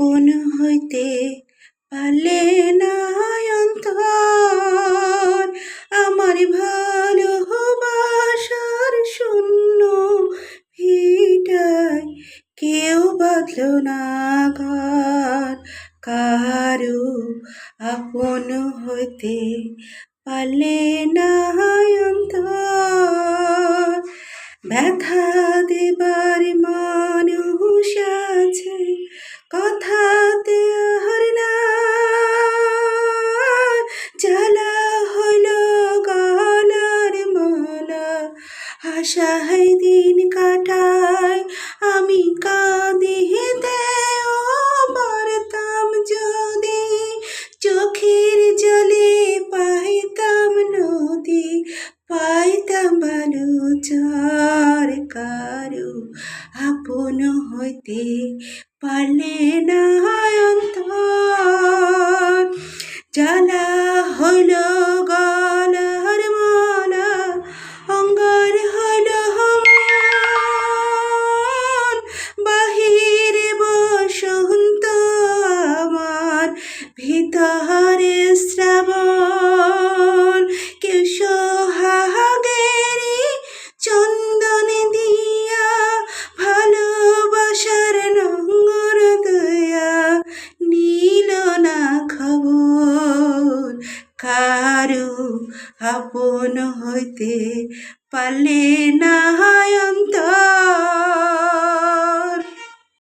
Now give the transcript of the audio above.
আপন হইতে পারলে না অন্তর। আমার ভালোবাসার শূন্য ভিটায় কেউ বাঁধল না ঘর। কারু আপন হইতে পারলে না ব্যথা দেবার মানুষ আশায় দিন কাটায় আমি কাঁদিতে পারতাম যদি। চোখের জলে পাইতাম নদী, পাইতাম বালুচর কারু আপন হইতে পারলে না অন্তর। ভিতরে শ্রাবণ কেউ সোহাগেরি চন্দন দিয়া, ভালোবাসার নোংর দয়া নীল না খবর কারু আপন হইতে পারলে না অন্তর